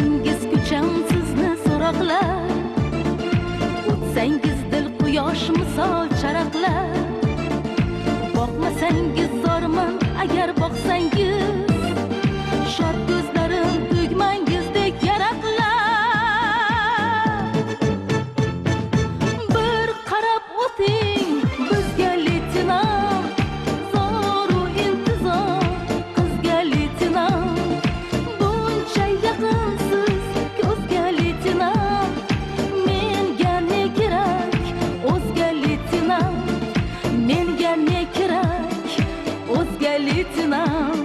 o'tsangiz ko'cham sizni so'roqlar. O'tsangiz dil quyosh misol charaqlar. Boqmasangiz zorman agar boqsangiz menga ne kerak? O'zga leytenant